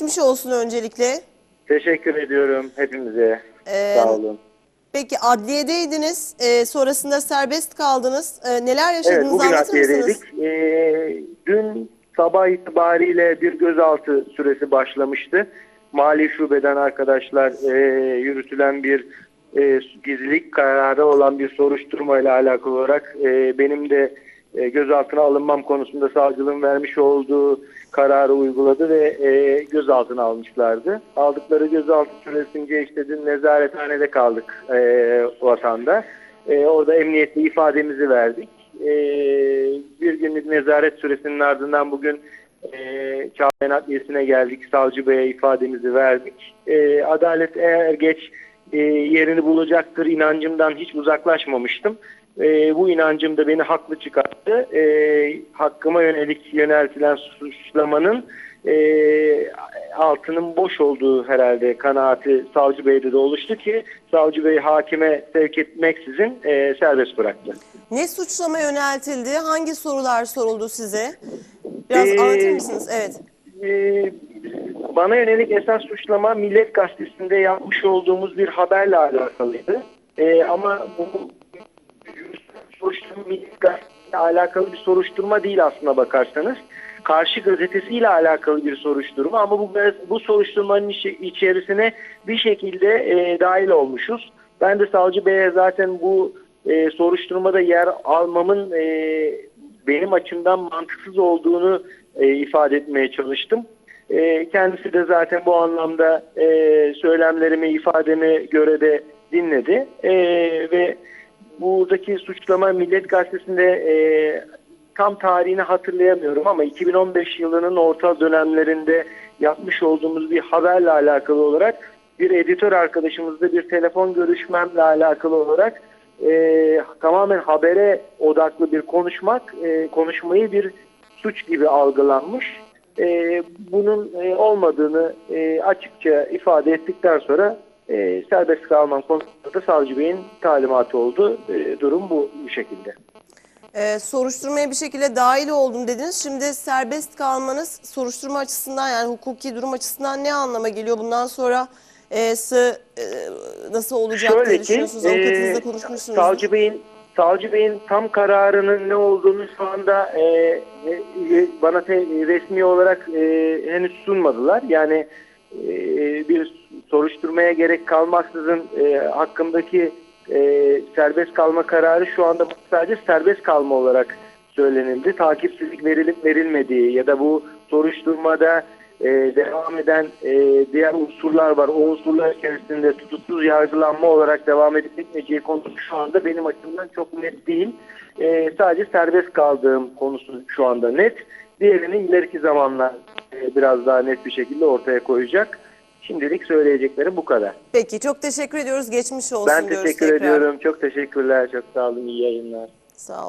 Geçmiş olsun öncelikle. Teşekkür ediyorum hepimize. Ee, Sağ olun. Peki adliyedeydiniz. Ee, sonrasında serbest kaldınız. Ee, neler yaşadınız Evet bugün anlatır mısınız? Ee, dün sabah itibariyle bir gözaltı süresi başlamıştı. Mali şubeden arkadaşlar e, yürütülen bir e, gizlilik kararı olan bir soruşturma ile alakalı olarak e, benim de e, gözaltına alınmam konusunda savcılığın vermiş olduğu kararı uyguladı ve e, gözaltına almışlardı. Aldıkları gözaltı süresince işte dün nezarethanede kaldık e, vatanda. E, orada emniyette ifademizi verdik. Bir günlük nezaret süresinin ardından bugün e, Çağlayan Adliyesi'ne geldik. Savcı Bey'e ifademizi verdik. Adalet eğer geç yerini bulacaktır inancımdan hiç uzaklaşmamıştım. E, bu inancım da beni haklı çıkarttı. E, hakkıma yönelik yöneltilen suçlamanın e, altının boş olduğu herhalde kanaati Savcı Bey'de de oluştu ki Savcı Bey hakime sevk etmeksizin e, serbest bıraktı. Ne suçlama yöneltildi? Hangi sorular soruldu size? Biraz Ee, anlatır mısınız? Evet. Ee, bana yönelik esas suçlama Millet Gazetesi'nde yapmış olduğumuz bir haberle alakalıydı. Ee, ama bu soruşturma Gazetesi'yle alakalı bir soruşturma değil aslına bakarsanız. Karşı gazetesiyle alakalı bir soruşturma ama bu bu soruşturmanın içerisine bir şekilde e, dahil olmuşuz. Ben de savcı beye zaten bu e, soruşturmada yer almamın e, benim açımdan mantıksız olduğunu e, ifade etmeye çalıştım. E, kendisi de zaten bu anlamda e, söylemlerimi, ifademi göre de dinledi E, ve buradaki suçlama Millet Gazetesi'nde e, tam tarihini hatırlayamıyorum ama 2015 yılının orta dönemlerinde yapmış olduğumuz bir haberle alakalı olarak bir editör arkadaşımızla bir telefon görüşmemle alakalı olarak e, tamamen habere odaklı bir konuşmak, e, konuşmayı bir suç gibi algılanmış. E, bunun e, olmadığını e, açıkça ifade ettikten sonra e, serbest kalmam konusunda da savcı beyin talimatı oldu. E, durum bu, bu şekilde. Ee, soruşturmaya bir şekilde dahil oldum dediniz. Şimdi serbest kalmanız soruşturma açısından yani hukuki durum açısından ne anlama geliyor? Bundan sonra e, sı- e, nasıl olacak diye Şöyle ki, düşünüyorsunuz? Avukatınızla e, konuşmuşsunuz. Savcı Bey'in Savcı Bey'in tam kararının ne olduğunu şu anda e, e, bana te- resmi olarak e, henüz sunmadılar. Yani e, bir soruşturmaya gerek kalmaksızın e, hakkımdaki e, serbest kalma kararı şu anda sadece serbest kalma olarak söylenildi. Takipsizlik verilip verilmediği ya da bu soruşturmada e, devam eden diğer unsurlar var. O unsurlar içerisinde tutuksuz yargılanma olarak devam edip etmeyeceği konusu şu anda benim açımdan çok net değil. Sadece serbest kaldığım konusu şu anda net. Diğerini ileriki zamanla biraz daha net bir şekilde ortaya koyacak. Şimdilik söyleyeceklerim bu kadar. Peki çok teşekkür ediyoruz. Geçmiş olsun Ben diyoruz teşekkür tekrar. ediyorum. Çok teşekkürler. Çok sağ olun. İyi yayınlar. Sağ olun.